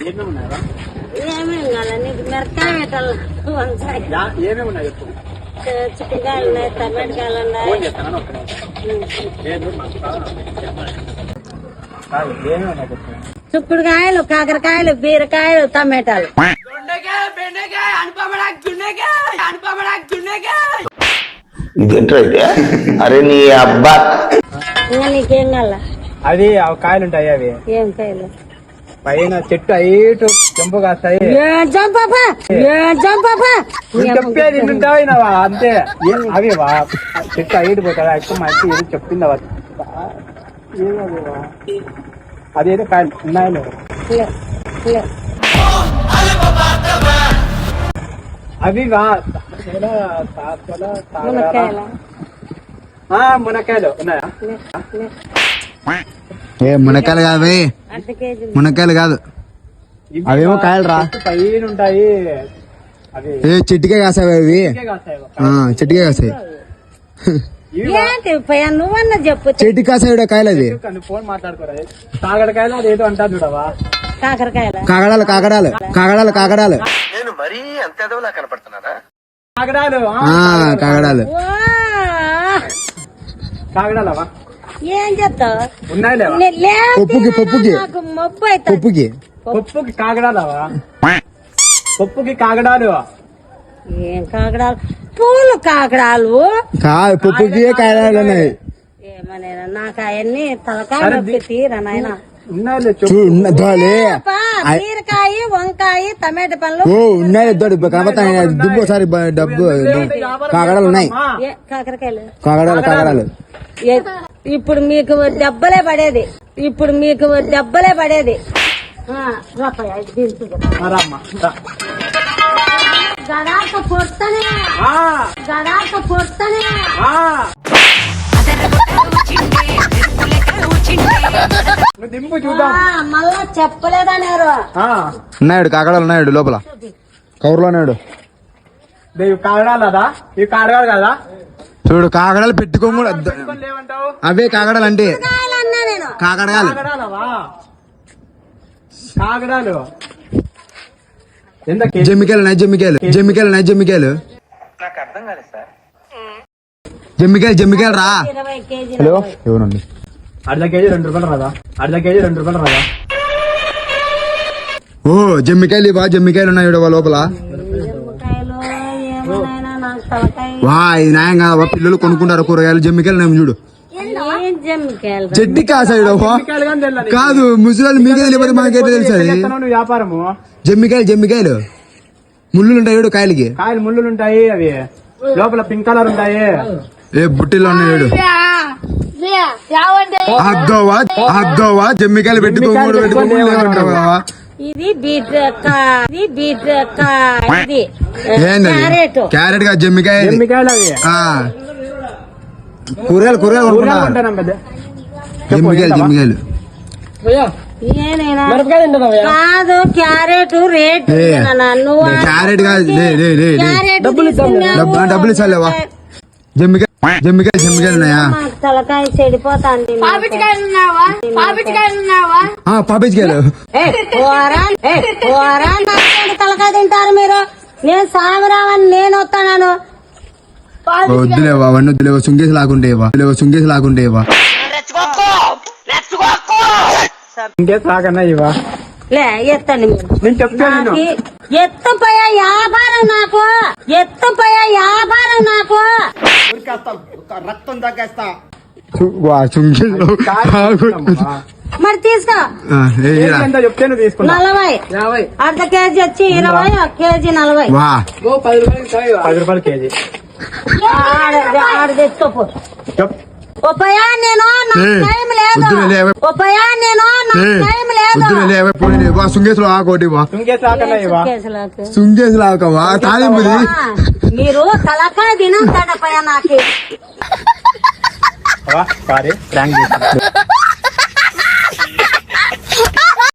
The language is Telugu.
ఏమేమి ఉన్నాయా ఏమేం కావాలి నీకు మిరకాయ పెట్టాలి వంకాయ యా- ఏమేమి ఉన్నాయి చెప్పు? చిక్కుకాయలు ఉన్నాయి టమాటకాయలు ఉన్నాయి. చిక్కుడుకాయలు కాకరకాయలు బీరకాయలు టమాటాలు. అరే నీ అబ్బా. నీకేం కావాలా? అది ఆ కాయలు ఉంటాయి అవి. ఏం కాయలు? పైన చెట్టు అయిటు చెంపు కాస్తాయి. చెప్పేది వింటావా వినవా? అంతే. అవి వా. చెట్టు అయిటు పోతాడు ఎక్కువ మా అక్క ఏదో చెప్పింది అవ ఏమది వా? అదేదో కాయలు ఉన్నాయో? అవి వా. మునక్కాయలు? ఉన్నాయా? ఏ మునక్కాయలు కాదు మునక్కాయలు కాదు. అవేమో కాయలు రా. చెట్టు పైన ఉంటాయి. అవి ఏ చెట్టుకే కాసావు అవి చెట్టుకే కాసాయి నువ్వన్నా చెప్పు. చెట్టుకి కాసాయి కాయలు అది ఫోన్ మాట్లాడుకోరా. తాగడకాయలు అది ఏదో అంటారు చూడవా? కాకరకాయల? కాగడాలు కాగడాలు కాగడాలు కాగడాలు నేను మరీ అంత ఎదవలా కనపడుతున్నారా కాగడాలు ఆ, ఆ కాగడాలు ఓ, కాగడాలవా ఏం చెప్తావు? పప్పుకి, పప్పుకి. పప్పుకి. పప్పుకి కాగడాలవా? పప్పుకి కాగడాలు. ఏం కాకడాలు పూలు కాకడాలు కా పప్పుకి కాగడాలు ఉన్నాయి? ఏమనేనా నాకు అవన్నీ తలకాయ నొప్పి తీరా నాయన. ఉన్నాయి చూ ఉన్న- దోలే. బీరకాయ వంకాయ టమాటా పండ్లు. ఓ ఉన్నాయి దోడు కనపడతాయి దుబ్బు ఒకసారి డబ్బు కాగడాలు ఉన్నాయి. కాకరకాయలు? కాగడాలు కాగడాలు ఇప్పుడు మీకు దెబ్బలే పడేది. ఇప్పుడు మీకు దెబ్బలే పడేది. గడాక పొట్టనే గడాక పొట్టనే దింపు చూద్దాం. ఆ, మళ్ళా చెప్పలేదన్నారు. ఉన్నాడు కాగడాలు ఉన్నాడు లోపల. కవర్లో ఉన్నాడు. ఇవి కాగడాలు కదా? చూడు కాగడాలు పెట్టుకోము. కూడా ద- పెట్టుకొని లేవంటావు? అవే కాగడాలు అంటే. అన్నా నేను. కాగడాలు జమ్మికాయలు ఉన్నాయి జమ్మికాయలు జమ్మికాయలు ఉన్నాయి జమ్మికాయలు నాకు అర్థం కాలేదు సార్. జమ్మికాయలు జమ్మికాయలు రా. హలో? ఎవరండి? అర్ధ కేజీ రెండు రూపాయలు రాదా? అర్ధ కేజీ రెండు రూపాయలు రాదా? ఓ జమ్మికాయలు ఇవా జమ్మికాయలు ఉన్నాయి ఈడ లోపల. వా ఇది న్యాయం కాదా పిల్లలు కొనుక్కుంటారు కూరగాయలు. జమ్మికాయలు ఉన్నాయి చూడు. చెట్టి కాసాడు. కాదు ముసలి మీకే తెలియదు మాకైతే తెలుసు వ్యాపారము జమ్మికాయలు జమ్మికాయలు ముళ్ళు ఉంటాయి చూడు కాయలకి. కాయలు ముళ్ళులు ఉంటాయి అవి. లోపల పింక్ కలర్ ఉంటాయి. ఏ బుట్టిలో ఉన్నాయి చూడు. అగ్గవా అగ్గవా జమ్మికాయలు పెట్టుకోకూడదు పెట్టుకోకూడదు ఇది బీట్రూట్ ఇది క్యారెట్ క్యారెట్. గా జమ్మికాయ. కూరగాయలు కూరగాయలు కొనుక్కున్నా? జమ్మికాయలు జమ్మికాయలు. ఏనైనా కాదు క్యారెట్ రేట్ క్యారెట్ కాదు లే లే లే లే క్యారెట్ డబ్బులు డబ్బులు ఇస్తాలేవా? జమ్మికాయ జమ్మికాయలు ఉన్నాయా? తలకాయ చెడిపోతాంది పాపించుకాయలు తలకాయ తింటారు మీరు. నేను సామిరావని నేను వస్తాను వద్దులేవా అవన్నీ వద్దులేవా సుంగేసి లాకుంటేవా లేవా సుంగేసి లాకుంటేవా ఇంకే సాగన్నా ఇవా లే ఎత్తండి నేను చెప్తాను నాకు ఎత్తుపోయే వ్యాపారం నాకు. ఎత్తుపోయే వ్యాపారం నాకు. వా సుంగేసి మరి తీసుకో. ఎంత చెప్తే నువ్వు తీసుకున్నా నలభై. యాభై. అర్ధ కేజీ వచ్చి ఇరవై ఒక కేజీ నలభై. వా. పది రూపాయలు పది రూపాయలు కేజీ. ఆడ తెచ్చుకోపో ఉపయా నేను నాకు టైం లేదు. ఉపయా నేను నాకు టైం లేదు. వా సుంగేసులో ఆకోటి వా. ఇంకే సాకన్నా ఇవా కేసులకు. సుంగేసి లాకవా తాలింపుది మీరు తలకాయ నాకు. సారీ ప్రాంక్ చేశాను